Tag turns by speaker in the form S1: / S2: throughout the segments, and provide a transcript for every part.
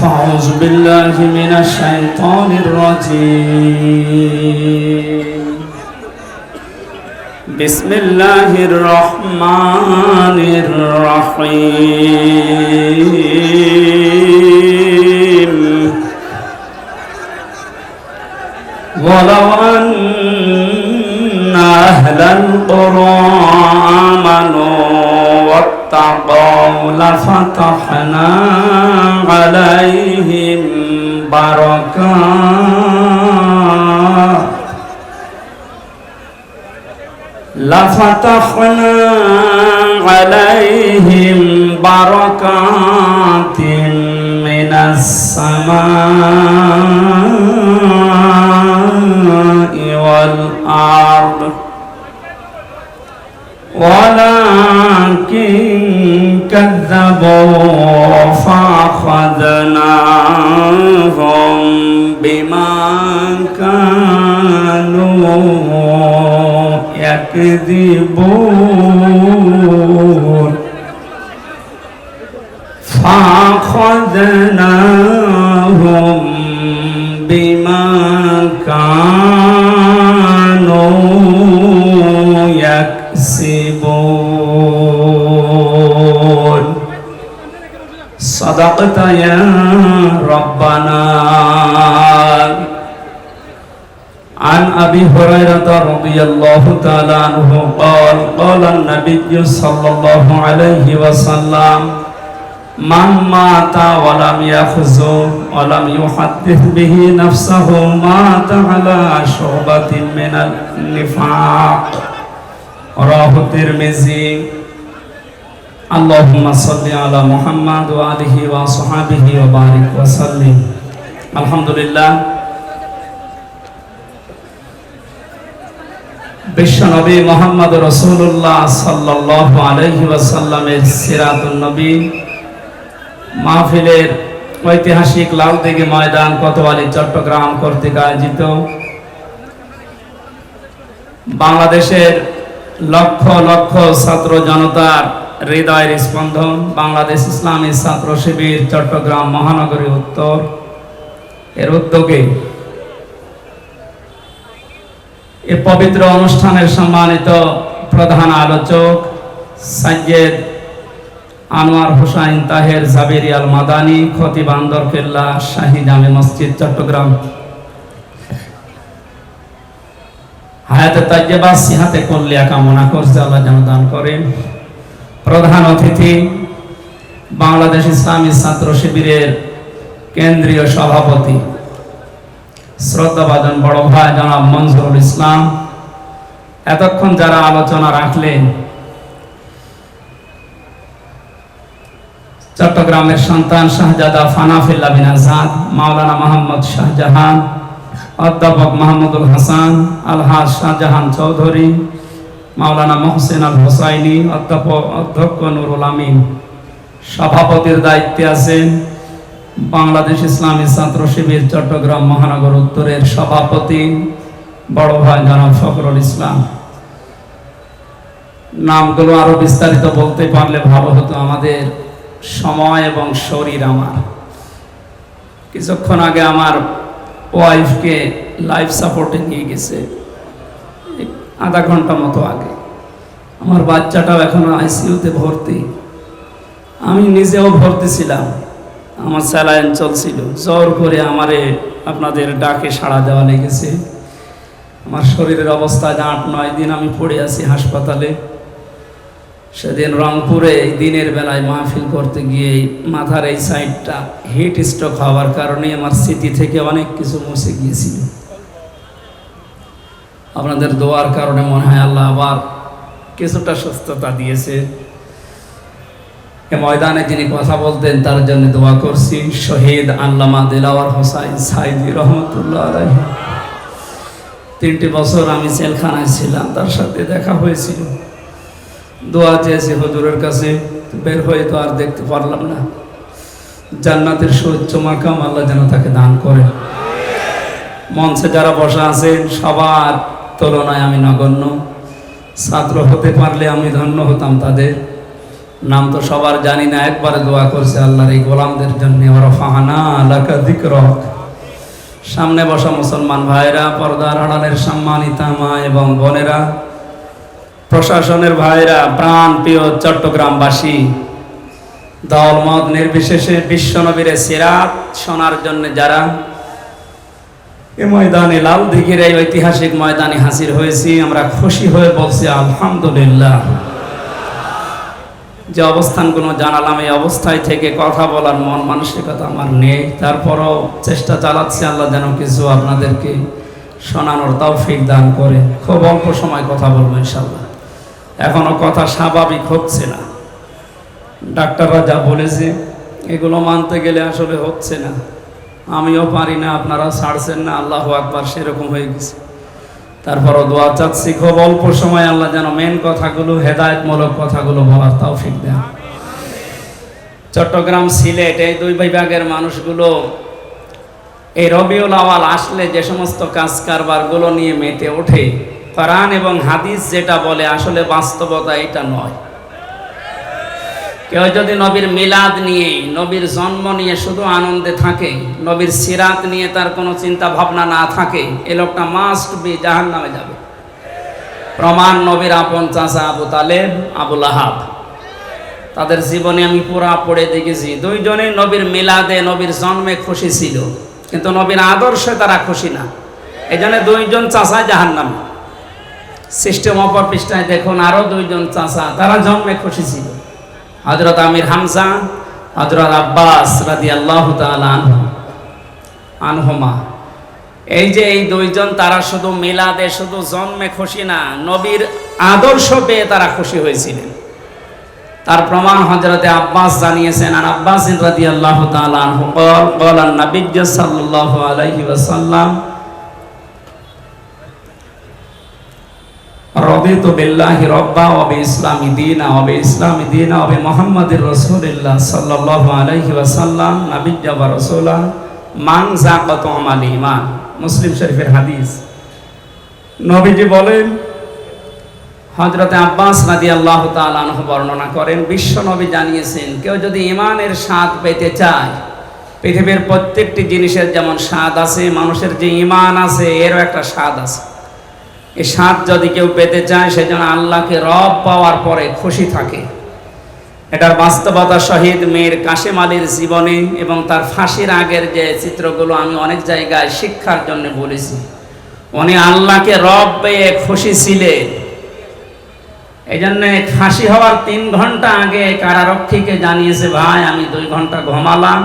S1: فأعوذ بالله من الشيطان الرجيم. بسم الله الرحمن الرحيم. ولو أن أهل القرى آمنوا واتقوا لفتحنا عليهم بركات لفتحنا عليهم بركات من السماء والأرض. ولكن كذبوا فأخذناهم بما كانوا يكذبون فأخذناهم بما كانوا رضي الله تعالى عنه قال قال النبي صلى الله عليه وسلم من مات ولم يخزو ولم يحدث به نفسه مات على شعبة من النفاق رواه الترمذي اللهم صل على محمد وآله وصحبه وبارك وسلم الحمد لله বিশ্বনবী মোহাম্মদ রসুল্লাহ সাল্লাহ আলহি ওয়াসাল্লামের মাহফিলের ঐতিহাসিক লালদিঘি ময়দান চট্টগ্রাম কর্তৃক আয়োজিত। বাংলাদেশের লক্ষ লক্ষ ছাত্র জনতার হৃদয়ের স্পন্দন, বাংলাদেশ ইসলামী ছাত্র শিবির চট্টগ্রাম মহানগরী উত্তর। এর উদ্যোগে এ পবিত্র অনুষ্ঠানের সম্মানিত প্রধান আলোচক সাজ্জেদ আনোয়ার হোসাইন তাহের জাবেরি আল মাদানি, খতিব আন্দর কেল্লা শাহী জামে মসজিদ, চট্টগ্রাম। হায়াতে তাজ্জেবা, সিহাতে কল্যাা কামনা করছে, আল্লাহ যেন দান করেন। প্রধান অতিথি, বাংলাদেশ ইসলামী ছাত্র শিবিরের কেন্দ্রীয় সভাপতি শ্রদ্ধাভাজন বড় ভাই জনাব মনজুরুল ইসলাম। এতক্ষণ যারা আলোচনা রাখলেন, চট্টগ্রামের সন্তান শাহজাদা ফানাফিল্লা বিন আজাদ, মাওলানা মোহাম্মদ শাহজাহান, অধ্যাপক মাহমুদুল হাসান, আলহাজ শাহজাহান চৌধুরী, মাওলানা মোহসেন আল হোসাইনি অধ্যাপক অধ্যক্ষ নুরুল আমিন। সভাপতির দায়িত্বে আছেন বাংলাদেশ ইসলামী ছাত্র শিবির চট্টগ্রাম মহানগর উত্তরের সভাপতি, বড় ভাই জনাব ফখরুল ইসলাম। নামগুলো আরও বিস্তারিত বলতে পারলে ভালো হতো, আমাদের সময় এবং শরীর আমার। কিছুক্ষণ আগে আমার ওয়াইফকে লাইফ সাপোর্টে নিয়ে গেছে, আধা ঘণ্টা মতো আগে। আমার বাচ্চাটাও এখনও আইসিইউতে ভর্তি। আমি নিজেও ভর্তি ছিলাম। আমার স্যালাইন চলছিল। জোর করে আমারে আপনাদের ডাকে সাড়া দেওয়া লেগেছে। আমার শরীরের অবস্থা আট, নয় দিন আমি পড়ে আছি হাসপাতালে। সেদিন রংপুরে দিনের বেলায় মাহফিল করতে গিয়ে মাথার এই সাইডটা হিট স্ট্রোক হওয়ার কারণে আমার স্মৃতি থেকে অনেক কিছু মুছে গিয়েছিল। আপনাদের দোয়ার কারণে মনে হয় আল্লাহ আবার কিছুটা সুস্থতা দিয়েছে। ময়দানে যিনি কথা বলতেন, তার জন্য দোয়া করছি। শহীদ আল্লামা দিলাওয়ার হোসাইন সাইদি রহমতুল্লাহ তিনটি বছর আমি জেলখানায় ছিলাম, তার সাথে দেখা হয়েছিল। দোয়া চেয়েছি হজুরের কাছে বের হয়ে তো আর দেখতে পারলাম না। জান্নাতের সুচ্চ মাকাম আল্লাহ যেন তাকে দান করে। মঞ্চে যারা বসা আছেন, সবার তুলনায় আমি নগণ্য। ছাত্র হতে পারলে আমি ধন্য হতাম তাদের। নাম তো সবার জানি না, একবারে দোয়া করছে আল্লাহর এই গোলামদের জন্য। সামনে বসা মুসলমান ভাইরা, পর্দার আড়ালের সম্মানিতা মা এবং বোনেরা, প্রশাসনের ভাইরা প্রাণ প্রিয় চট্টগ্রামবাসী, দলমত নির্বিশেষে বিশ্বনবীরে সিরাত শোনার জন্য যারা এ ময়দানে লাল দিঘির এই ঐতিহাসিক ময়দানে হাসির হয়েছি, আমরা খুশি হয়ে বলছি আলহামদুলিল্লাহ। যে অবস্থানগুলো জানালাম, এই অবস্থায় থেকে কথা বলার মন মানসিকতা আমার নেই। তারপরও চেষ্টা চালাচ্ছি আল্লাহ যেন কিছু আপনাদেরকে শোনানোর তৌফিক দান করে। খুব অল্প সময় কথা বলব ইনশাল্লাহ এখনও কথা স্বাভাবিক হচ্ছে না। ডাক্তাররা যা বলেছে, এগুলো মানতে গেলে আসলে হচ্ছে না। আমিও পারি না আপনারা ছাড়ছেন না, আল্লাহ আকবার, সেরকম হয়ে গেছে। তারপরও দোয়া চাচ্ছি, খুব অল্প সময় আল্লাহ যেন মেন কথাগুলো, হেদায়তমূলক কথাগুলো বলার তাও ফিক দেন। চট্টগ্রাম সিলেট এই দুই বিভাগের মানুষগুলো, এই রবিউল আওয়াল আসলে যে সমস্ত কাজ কারবারগুলো নিয়ে মেতে ওঠে, কোরআন এবং হাদিস যেটা বলে, আসলে বাস্তবতা এটা নয়। কেউ যদি নবীর মিলাদ নিয়ে, নবীর জন্ম নিয়ে শুধু আনন্দে থাকে, নবীর সিরাত নিয়ে তার কোনো চিন্তা ভাবনা না থাকে, এ লোকটা মাস্ট বি জাহান নামে যাবে। প্রমাণ নবীর আপন চাচা আবু তালেব আবুল আহাব তাদের জীবনে আমি পুরা পড়ে দেখেছি, দুইজনে নবীর মিলাদে নবীর জন্মে খুশি ছিল, কিন্তু নবীর আদর্শে তারা খুশি না। এই জন্য দুইজন চাচা জাহান নামে সিস্টেম অপর পৃষ্ঠায় দেখুন আরও দুইজন চাষা তারা জন্মে খুশি ছিল। হজরত আমির হামজা হজরত আব্বাস রাদি আল্লাহ আনহমা। এই যে এই দুইজন, তারা শুধু মিলাদে, শুধু জন্মে খুশি না, নবীর আদর্শ পেয়ে তারা খুশি হয়েছিলেন। তার প্রমাণ হজরতে আব্বাস জানিয়েছেন আর আব্বাস রাদি আল্লাহ তালান কল নবী সাল্লাহ আলহি রবে তো বেল্লাহি রব্বা ইসলামী দিনা ইসলামী দিনা মোহাম্মদের সাল্লাহ আলহি আমাল ইমান মুসলিম শরীফের হাদিস। নবীজি বলেন হজরতে আব্বাস নাদি আল্লাহ তালানহ বর্ণনা করেন, বিশ্ব নবী জানিয়েছেন, কেউ যদি ইমানের স্বাদ পেতে চায়, পৃথিবীর প্রত্যেকটি জিনিসের যেমন স্বাদ আছে, মানুষের যে ইমান আছে, এরও একটা স্বাদ আছে। এই স্বাদ যদি কেউ পেতে চায় সেজন্য আল্লাহকে রব পাওয়ার পরে খুশি থাকে। এটার বাস্তবতা শহীদ মেয়ের কাশেম আলীর জীবনে এবং তার ফাঁসির আগের যে চিত্রগুলো আমি অনেক জায়গায় শিক্ষার জন্য বলেছি। উনি আল্লাহকে রব পেয়ে খুশি ছিলেন এই জন্য ফাঁসি হওয়ার তিন ঘণ্টা আগে কারারক্ষীকে জানিয়েছে, ভাই, আমি দুই ঘণ্টা ঘুমালাম।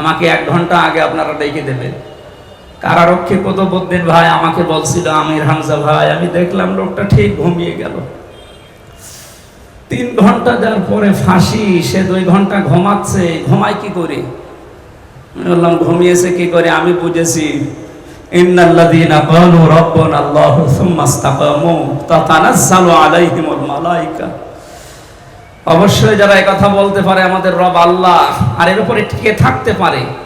S1: আমাকে এক ঘণ্টা আগে আপনারা ডেকে দেবেন। কারারক্ষী কত বুদ্ধির ভাই আমাকে বলছিল, আমির হামজা ভাই, আমি দেখলাম লোকটা ঠিক ঘুমিয়ে গেল। তিন ঘণ্টা যার পরে ফাঁসি, সে দুই ঘণ্টা ঘুমাচ্ছে, ঘুমায় কি করে? আমি বললাম, ঘুমিয়েছে কি করে? আমি বুঝেছি। অবশ্যই যারা কথা বলতে পারে, আমাদের রব আল্লাহ। আর এর উপরে টিকে থাকতে পারে।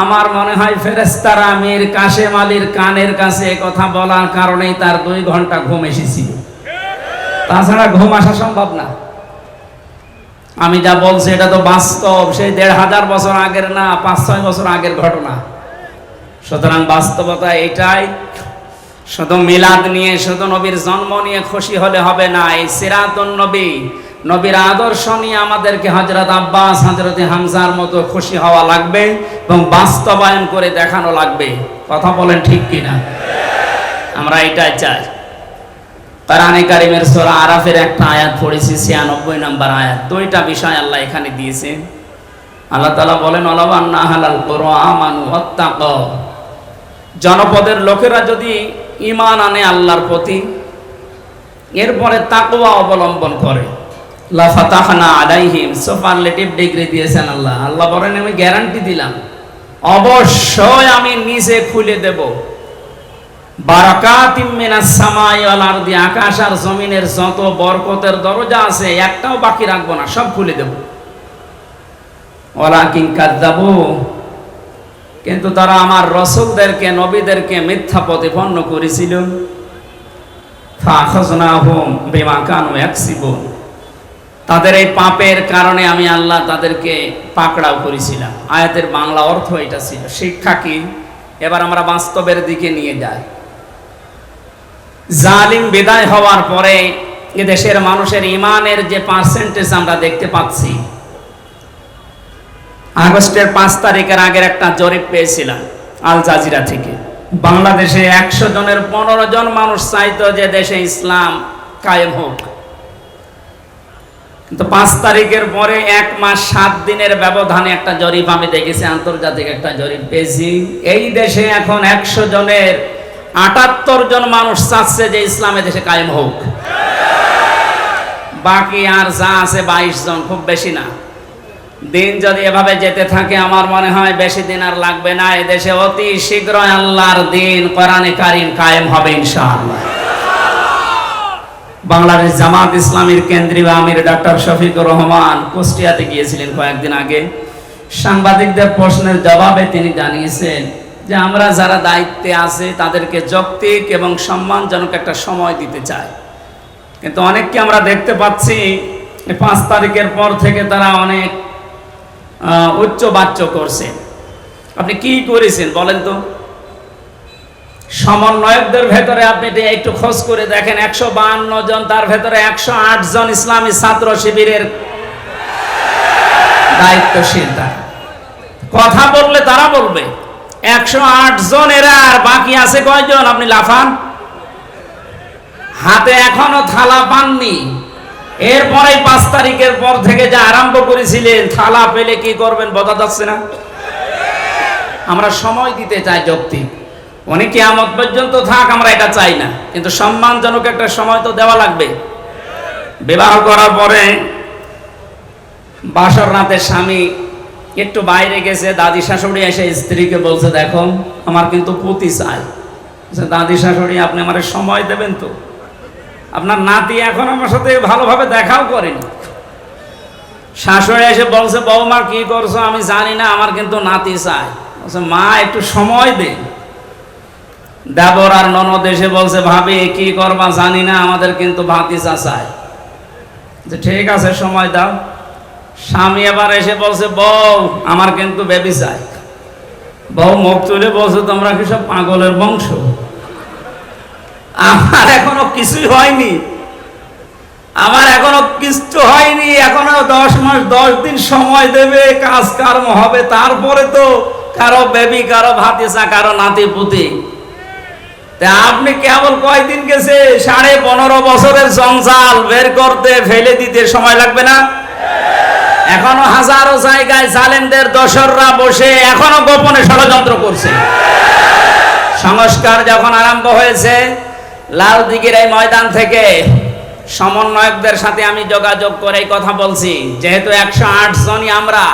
S1: আমার মনে হয় ফেরেস্তারা মীর কাশেম আলীর কানের কাছে কথা বলার কারণেই তার দুই ঘণ্টা ঘুম এসেছিল। তাছাড়া ঘুম আসা সম্ভব না। আমি যা বলছি এটা তো বাস্তব, সেই দেড় হাজার বছর আগের না, পাঁচ ছয় বছর আগের ঘটনা। সুতরাং বাস্তবতা এটাই, শুধু মিলাদ নিয়ে, শুধু নবীর জন্ম নিয়ে খুশি হলে হবে না, এই সিরাতুন নবী নবীর আদর্শ নিয়ে আমাদেরকে হজরত আব্বাস হজরত হামজার মতো খুশি হওয়া লাগবে এবং বাস্তবায়ন করে দেখানো লাগবে। কথা বলেন ঠিক কিনা? আমরা এটাই চাই। কোরআনে কারিমের সূরা আরাফের একটা আয়াত পড়েছি 96 নাম্বার আয়াত। দুইটা বিষয় আল্লাহ এখানে দিয়েছে। আল্লাহ তাআলা বলেন অলাবান্না হালাল কুরআমানু ওয়াত্তাকাও জনপদের লোকেরা যদি ঈমান আনে আল্লাহর প্রতি, এরপরে তাকওয়া অবলম্বন করে। ডিগ্রি দিয়েছেন আল্লাহ। আল্লাহ বলেন, আমি গ্যারান্টি দিলাম। অবশ্যই আমি নিজে খুলে আকাশ আর জমিনের যত বরকতের দরজা আছে, একটাও বাকি রাখব না, সব খুলে দেব। ওয়ালাকিন কাযযাবু। কিন্তু তারা আমার রসুলদেরকে, নবীদেরকে মিথ্যা প্রতিপন্ন করেছিল। ফাখাজনাহুম বিমা কানু তাদের এই পাপের কারণে আমি আল্লাহ তাদেরকে পাকড়াও করেছিলাম। আয়াতের বাংলা অর্থ এটা ছিল। শিক্ষা কি? এবার আমরা বাস্তবের দিকে নিয়ে যাই। জালিম বিদায় হওয়ার পরে এ দেশের মানুষের ইমানের যে পার্সেন্টেজ আমরা দেখতে পাচ্ছি, আগস্টের পাঁচ তারিখের আগের একটা জরিপ পেয়েছিলাম আল জাজিরা থেকে। বাংলাদেশে একশো জনের পনেরো জন মানুষ চাইতো যে দেশে ইসলাম কায়েম হোক। কিন্তু পাঁচ তারিখের পরে এক মাস সাত দিনের ব্যবধানে একটা জরিপ আমি দেখেছি, আন্তর্জাতিক একটা জরিপ পেয়েছি। এই দেশে এখন একশো জনের আটাত্তর জন মানুষ চাচ্ছে যে ইসলামে দেশে কায়েম হোক। বাকি আর যা আছে বাইশ জন, খুব বেশি না। দিন যদি এভাবে যেতে থাকে, আমার মনে হয় বেশি দিন আর লাগবে না। এদেশে অতি শীঘ্রই আল্লাহর দিন, কোরআনে কারিম কায়েম হবে ইনশাআল্লাহ। বাংলাদেশ জামাত ইসলামীর কেন্দ্রীয় আমির ডাক্তার শফিকুর রহমান কুষ্টিয়াতে গিয়েছিলেন কয়েকদিন আগে। সাংবাদিকদের প্রশ্নের জবাবে তিনি জানিয়েছেন যে আমরা যারা দায়িত্বে আছে, তাদেরকে যৌক্তিক এবং সম্মানজনক একটা সময় দিতে চাই। কিন্তু অনেককে আমরা দেখতে পাচ্ছি, পাঁচ তারিখের পর থেকে তারা অনেক উচ্চ বাচ্য করছে। আপনি কি করেছেন বলেন তো? সমন্বয়কদের ভেতরে আপনি একটু খোঁজ করে দেখেন, একশো বাহান্ন জন, তার ভেতরে একশো আট জন ইসলামী ছাত্র শিবিরের দায়িত্বশীল কথা বললে তারা বলবে, একশো আট জন এরা, আর বাকি আছে কয়জন? আপনি লাফান। হাতে এখনও থালা পাননি। এরপরে পাঁচ তারিখের পর থেকে যা আরম্ভ করেছিলেন, থালা পেলে কি করবেন, বোঝা যাচ্ছে না? আমরা সময় দিতে চাই যৌক্তিক। অনেকে আমত পর্যন্ত থাক, আমরা এটা চাই না। কিন্তু সম্মানজনক একটা সময় তো দেওয়া লাগবে। বিবাহ করার পরে বাসর রাতে স্বামী একটু বাইরে গেছে, দাদি শাশুড়ি এসে স্ত্রীকে বলছে, দেখো, আমার কিন্তু পুতি চাই। দাদি শাশুড়ি, আপনি আমার সময় দেবেন তো। আপনার নাতি এখন আমার সাথে ভালোভাবে দেখাও করেনি। শাশুড়ি এসে বলছে, বৌমা, কি করছ? আমি জানি না, আমার কিন্তু নাতি চাই। মা, একটু সময় দে দেবর আর ননদ এসে বলছে, ভাবি, কি করবা জানি না, আমাদের কিন্তু ভাতিজা চাই যে, ঠিক আছে, সময় দাও। স্বামী এবার এসে বলছে, বউ, আমার কিন্তু বেবি চাই। বউ মুখ তুলে বলছে, তোমরা কি সব পাগলের বংশ? আমার এখনও কিছুই হয়নি। আমার এখনও কিছু হয়নি। এখনও দশ মাস, দশ দিন সময় দেবে কাজ কর্ম হবে। তারপরে তো কারও বেবি কারও ভাতিসা কারও নাতি পুতি আপনি কেবল কয়দিন গেছে? সাড়ে পনেরো বছরের জঞ্জাল বের করতে, ফেলে দিতে সময় লাগবে না? এখনও হাজারো জায়গায় জালেমদের দোসররা বসে এখনও গোপনে ষড়যন্ত্র করছে। সংস্কার যখন আরম্ভ হয়েছে, লাল দিঘির এই ময়দান থেকে সমন্বয়কদের সাথে আমি যোগাযোগ করে কথা বলছি। যেহেতু একশো আট জনই আমরা,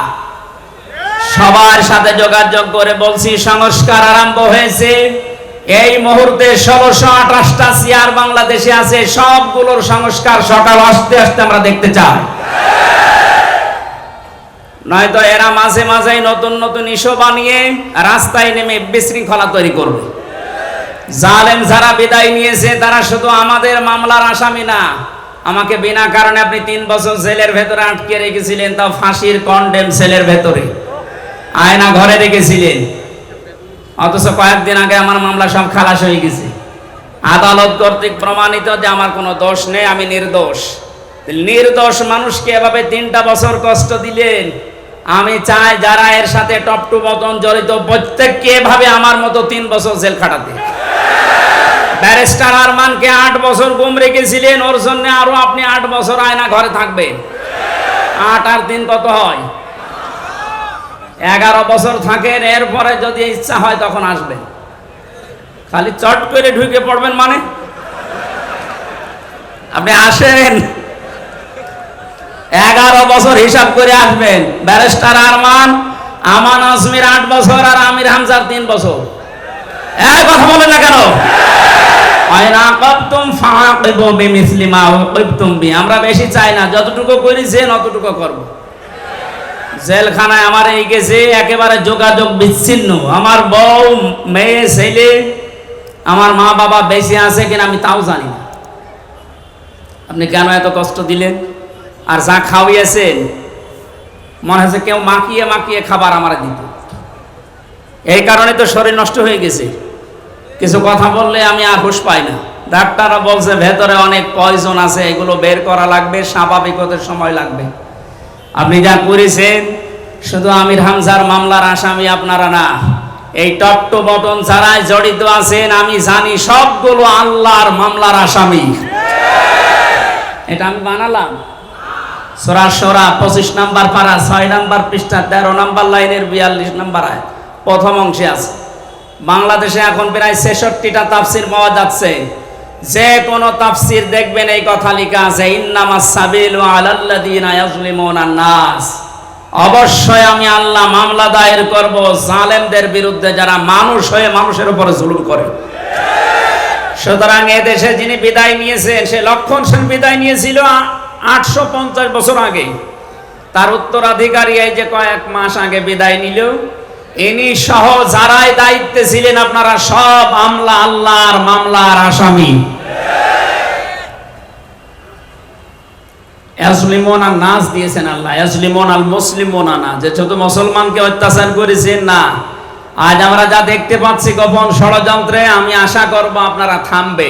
S1: সবার সাথে যোগাযোগ করে বলছি, সংস্কার আরম্ভ হয়েছে। এই মুহূর্তে ষোলোশো আঠাশটা চেয়ার বাংলাদেশে আছে, সবগুলোর সংস্কার সকাল আসতে আসতে আমরা দেখতে চাই। নয়তো এরা মাঝে মাঝে নতুন নতুন ইস্যু বানিয়ে রাস্তায় নেমে বিশৃঙ্খলা তৈরি করবে। জালেম যারা বিদায় নিয়েছে, তারা শুধু আমাদের মামলার আসামি না, আমাকে বিনা কারণে আপনি তিন বছর জেলের ভেতরে আটকে রেখেছিলেন, তাও ফাঁসির কন্ডেম সেলের ভেতরে। আয়না ঘরে রেখেছিলেন। অথচ কয়েকদিন আগে আমার মামলা সব খালাস হয়ে গেছে। আদালত কর্তৃক প্রমাণিত যে আমার কোনো দোষ নেই, আমি নির্দোষ। নির্দোষ মানুষকে এভাবে তিনটা বছর কষ্ট দিলেন। আমি চাই যারা এর সাথে টপ টু বতন জড়িত, প্রত্যেককে এভাবে আমার মতো তিন বছর জেল খাটাতে। ব্যারিস্টার আরমানকে আট বছর গুম রেখেছিলেন, ওর জন্য আরও আপনি আট বছর আয়না ঘরে থাকবেন। আট আর দিন কত হয়? এগারো বছর থাকেন, এরপরে যদি ইচ্ছা হয় তখন আসবেন। খালি চট করে ঢুকে পড়বেন মানে? আপনি আসেন। এগারো বছর হিসাব করে আসবেন। ব্যারিস্টার আরমান, আমান আজমির আট বছর আর আমির হামজার তিন বছর। এক কথা বলেন না কেন? আমরা বেশি চাই না, যতটুকু করি করেছেন অতটুকু করব। জেলখানায় আমার এই গেছে, একেবারে যোগাযোগ বিচ্ছিন্ন। আমার বউ, মেয়ে, ছেলে, আমার মা বাবা বেশি আছে কিনা আমি তাও জানি না। আপনি কেন এত কষ্ট দিলেন? আর যা খাওয়িয়েছেন, মনে হচ্ছে কেউ মাখিয়ে মাখিয়ে খাবার আমার দিত। এই কারণে তো শরীর নষ্ট হয়ে গেছে। কিছু কথা বললে আমি আর হুশ পাই না। ডাক্তাররা বলছে, ভেতরে অনেক পয়জন আছে, এগুলো বের করা লাগবে, স্বাভাবিক হতে সময় লাগবে। আপনি যা করেছেন, শুধু আমির হামজার মামলার আসামি আপনারা না, এই টট্ট বটন যারাই জড়িত আছেন, আমি জানি সবগুলো আল্লাহর মামলার আসামি। এটা আমি বানালাম। সোরা সোরা পঁচিশ নাম্বার পারা, ছয় নাম্বার পৃষ্ঠা, তেরো নাম্বার লাইনের বিয়াল্লিশ নাম্বার প্রথম অংশে আছে। বাংলাদেশে এখন প্রায় ছেষট্টিটা তাফসির পাওয়া যাচ্ছে যে কোনো তাফসির দেখবেন, এই কথা লেখা আছে ইন্নামাস সাবিলু আলাল্লাযিনা ইয়াজলিমুনা নাস। অবশ্যই আমি আল্লাহ মামলা দায়ের করব, জালেমদের বিরুদ্ধে যারা মানুষ হয়ে মানুষের উপরে জুলুম করে। সুতরাং এ দেশে যিনি বিদায় নিয়েছেন, সে লক্ষণ সেন বিদায় নিয়েছিল আটশো পঞ্চাশ বছর আগে। তার উত্তরাধিকারী এই যে কয়েক মাস আগে বিদায় নিল ইনি সহ যারাই দায়িত্বে ছিলেন আপনারা সব আমলা আল্লাহর মামলার আসামি। আর দিয়েছেন আল্লাহ না যে মুসলমানকে অত্যাচার করেছেন না, আজ আমরা যা দেখতে পাচ্ছি ষড়যন্ত্রে, আমি আশা করব আপনারা থামবে।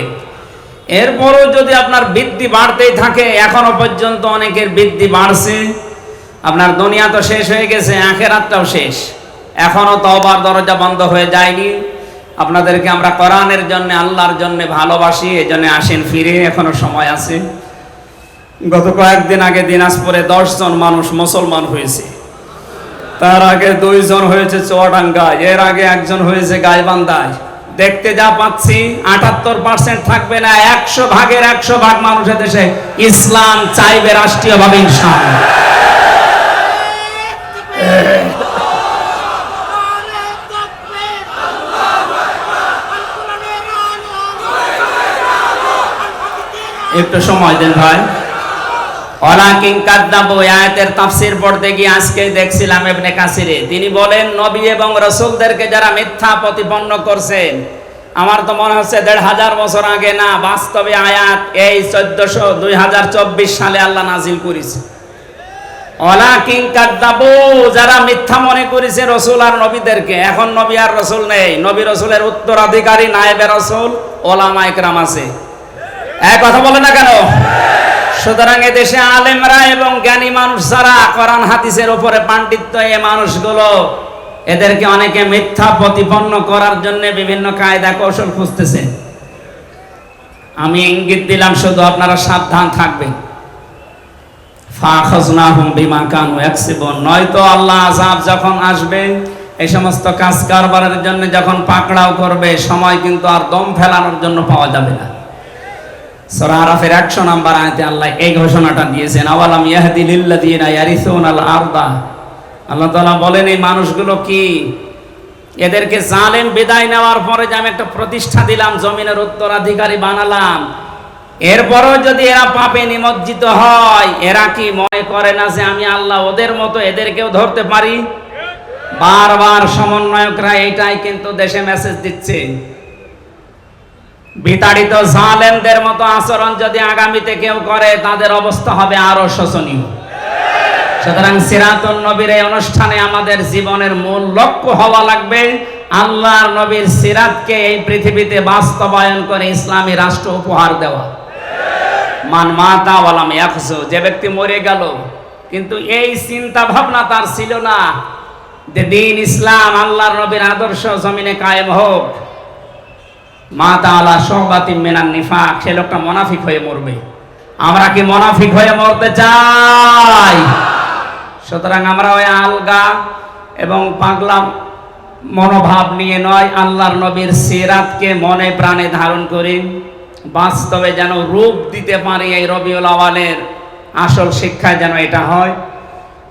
S1: এরপরও যদি আপনার বৃদ্ধি বাড়তেই থাকে, এখনও পর্যন্ত অনেকের বৃদ্ধি বাড়ছে। আপনার দুনিয়া তো শেষ হয়ে গেছে, আখেরাতটাও শেষ। এখনও তওবার দরজা বন্ধ হয়ে যায়নি। আপনাদেরকে আমরা কোরআনের জন্য, আল্লাহর জন্য ভালোবাসি এই জন্য আসেন ফিরে, এখনও সময় আছে। গত কয়েকদিন আগে দিনাজপুরে দশজন মানুষ মুসলমান হয়েছে। তার আগে দুইজন হয়েছে চুয়াডাঙ্গায় এর আগে একজন হয়েছে গাইবান্ধায়। দেখতে যা পাচ্ছি, আটাত্তর পার্সেন্ট থাকবে না, একশো ভাগের একশো ভাগ মানুষের দেশে ইসলাম চাইবে রাষ্ট্রীয়ভাবে, ইনশাআল্লাহ। একটু সময় দেন ভাই। তিনি বলেন, নবী এবং যারা মিথ্যা প্রতিপন্ন করছেন, আমার তো মনে হচ্ছে দেড় হাজার বছর আগে না, বাস্তবে আয়াত এই চোদ্দশো দুই হাজার চব্বিশ সালে আল্লাহ নাজিল করেছে। অলাকিং যারা মিথ্যা মনে রসুল আর নবীদেরকে, এখন নবী আর রসুল নেই। নবী রসুলের উত্তরাধিকারী, নায়েবে রসুল ওলামা আছে। এক কথা বলে না কেন? সুতরাং দেশে আলেমরা এবং জ্ঞানী মানুষ যারা কোরআন হাদিসের উপরে পাণ্ডিত্য এই মানুষগুলো, এদেরকে অনেকে মিথ্যা প্রতিপন্ন করার জন্য বিভিন্ন কায়দা কৌশল খুঁজতেছে। আমি ইঙ্গিত দিলাম শুধু আপনারা সাবধান থাকবেন। নয়তো আল্লাহ আযাব যখন আসবে এই সমস্ত কাজ কারবারের জন্য যখন পাকড়াও করবে, সময় কিন্তু আর দম ফেলানোর জন্য পাওয়া যাবে না। সূরা আরাফের 100 নাম্বার আয়াতে আল্লাহ এই ঘোষণাটা দিয়েছেন, আওয়ালাম ইয়াহদি লিল্লাযিনা ইয়ারিসুনাল আরদা? আল্লাহ তাআলা বলেন, এই মানুষগুলো কি এদেরকে জালেম বিদায় নেওয়ার পরে যে আমি একটা প্রতিষ্ঠা দিলাম, জমিনের উত্তরাধিকারী বানালাম? এরপরও যদি এরা পাপে নিমজ্জিত হয়, এরা কি মনে করে না যে আমি আল্লাহ ওদের মতো এদেরকেও ধরতে পারি? বারবার সমন্বয়করা এইটাই কিন্তু দেশে মেসেজ দিচ্ছে। বিতাড়িত জালেমদের মতো আচরণ যদি আগামীতে কেউ করে, তাদের অবস্থা হবে আরও শোচনীয়। সুতরাং সিরাতুল নবীর এই অনুষ্ঠানে আমাদের জীবনের মূল লক্ষ্য হওয়া লাগবে আল্লাহর নবীর সিরাতকে এই পৃথিবীতে বাস্তবায়ন করে ইসলামী রাষ্ট্র উপহার দেওয়া। মান মাতা ওয়ালাম ইয়াখসু যে ব্যক্তি মরে গেল, কিন্তু এই চিন্তা ভাবনা তার ছিল না যে দিন ইসলাম আল্লাহর নবীর আদর্শ জমিনে কায়েম হোক। মা তাআলা সহবাতি মেনান নিফাক, সে লোকটা মোনাফিক হয়ে মরবে। আমরা কি মোনাফিক হয়ে মরতে চাই? সুতরাং আমরা ওই আলগা এবং পাগলা মনোভাব নিয়ে নয়, আল্লাহর নবীর সিরাতকে মনে প্রাণে ধারণ করি। বাস্তবে যেন রূপ দিতে পারি এই রবিউল আওয়ালের আসল শিক্ষায় যেন এটা হয়।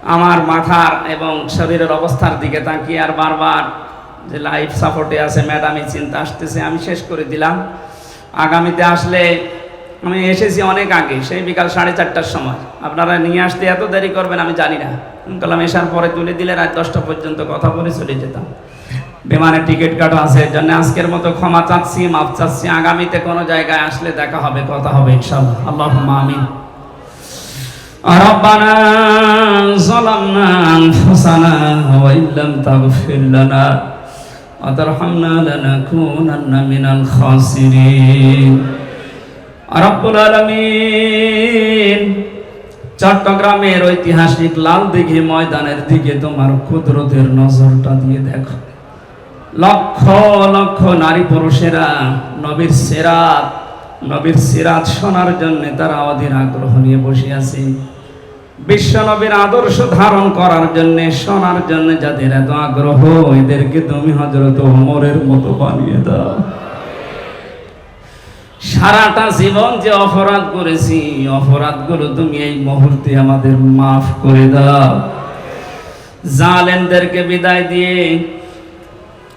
S1: আমার মাথার এবং শরীরের অবস্থার দিকে তাকিয়ে আর বারবার যে লাইফ সাপোর্টে আছে ম্যাডামই চিন্তা আসতেছে আমি শেষ করে দিলাম আগামীতে আসলে আমি এসেছি অনেক আগে সেই বিকাল সাড়ে চারটার সময় আপনারা নিয়ে আসতে এত দেরি করবেন আমি জানি না আমি বললাম এসার পরে তুলে দিলে রাত দশটা পর্যন্ত কথা বলে চলে যেতাম বিমানের টিকিট কাটা আছে এর জন্য আজকের মতো ক্ষমা চাচ্ছি মাফ চাচ্ছি আগামীতে কোনো জায়গায় আসলে দেখা হবে কথা হবে ইনশাল্লাহ আল্লাহ আমিন ربنا ظلمنا أنفسنا وإن لم تغفر لنا وترحمنا لنكونن من الخاسرين রব্বুল আলামিন চট্টগ্রামের ঐতিহাসিক লাল দিঘি ময়দানের দিকে তোমার কুদরতের নজরটা দিয়ে দেখো লক্ষ লক্ষ নারী পুরুষেরা নবীর সেরাত নবীর সিরাত শোনার জন্য তারা অধীর আগ্রহ নিয়ে বসে আছে বিশ্ব নবীর আদর্শ ধারণ করার জন্য, শোনার জন্য যাদের এত আগ্রহ, এদেরকে তুমি হজরত ওমরের মতো বানিয়ে দাও। সারাটা জীবন যে অপরাধ করেছি, অপরাধগুলো তুমি এই মুহূর্তে আমাদের মাফ করে দাও। জালেনদেরকে বিদায় দিয়ে,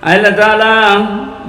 S1: আল্লাহ তাআলা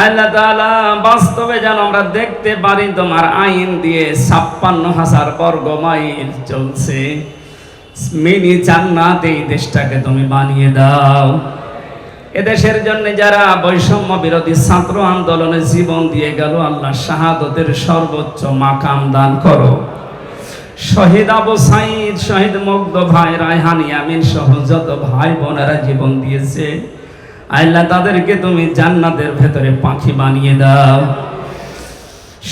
S1: আল্লাহ বাস্তবে যেন আমরা দেখতে পারি তোমার আইন দিয়ে ছাপ্পান্ন হাজার বর্গ মাইল চলছে। মিনি এই দেশটাকে তুমি বানিয়ে দাও। এদেশের জন্য যারা বৈষম্য বিরোধী ছাত্র আন্দোলনে জীবন দিয়ে গেল, আল্লাহ শাহাদতের সর্বোচ্চ মাকাম দান করো। শহীদ আবু সাইদ, শহীদ মুগ্ধ ভাই রায়হানি আমিন সহ যত ভাই বোনেরা জীবন দিয়েছে আল্লাহ তাদেরকে তুমি জান্নাতের ভেতরে পাখি বানিয়ে দাও।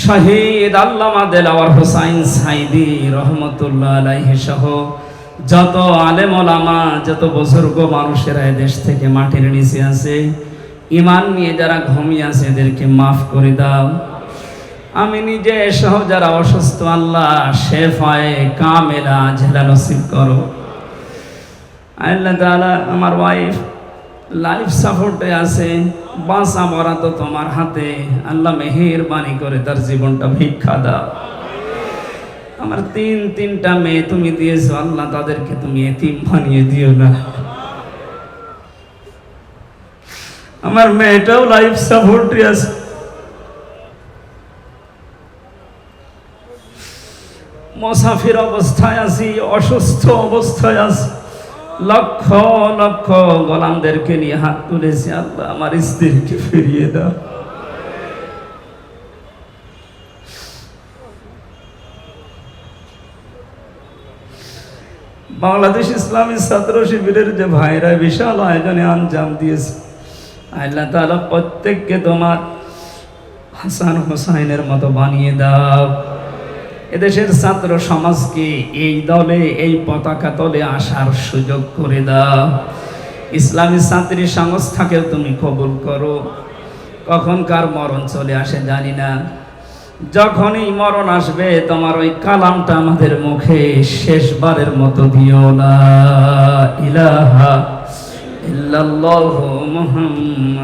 S1: শহীদ আল্লামা দেলাওয়ার হোসাইন সাইদি রহমতুল্লাহ আলাইহি সহ যত আলেম ওলামা, যত বুজুর্গ মানুষেরা দেশ থেকে মাটির নিচে আছে ইমান নিয়ে যারা ঘুমিয়ে আছে এদেরকে মাফ করে দাও। আমি নিজে সহ যারা অসুস্থ, আল্লাহ শেফায়ে কামেলা ঝেলা নসিব করো। আল্লাহ তাআলা আমার ওয়াইফ লাইফ সাপোর্টে আছে, বাঁচা মরা তো তোমার হাতে। আল্লাহ মেহেরবানি করে তার জীবনটা ভিক্ষা দাও। আমার তিন, তিনটা মেয়ে তুমি দিয়েছ, আল্লাহ তাদেরকে তুমি এতিম বানিয়ে দিও না। আমার মেয়েটাও লাইফ সাপোর্টে আছে। মুসাফির অবস্থায় আছি, অসুস্থ অবস্থায় আছি। লক্ষ লক্ষ গোলামদেরকে নিয়ে হাত তুলেছি আল্লাহ, আমার স্ত্রীকে ফিরিয়ে দাও। বাংলাদেশ ইসলামী ছাত্র শিবিরের যে ভাইরা বিশাল আয়োজনে আঞ্জাম দিয়েছে, আল্লাহ তাআলা প্রত্যেককে তোমার হাসান হোসাইনের মতো বানিয়ে দাও। এদেশের ছাত্র সমাজকে এই দলে, এই পতাকা তলে আসার সুযোগ করে দাও। ইসলামী ছাত্রী সংস্থাকে তুমি কবুল করো। কখন কার মরণ চলে আসে, জানি না। যখনই মরণ আসবে, তোমার ওই কালামটা আমাদের মুখে শেষবারের মতো দিও না। ইলাহা ইল্লাল্লাহু মুহাম্মদ।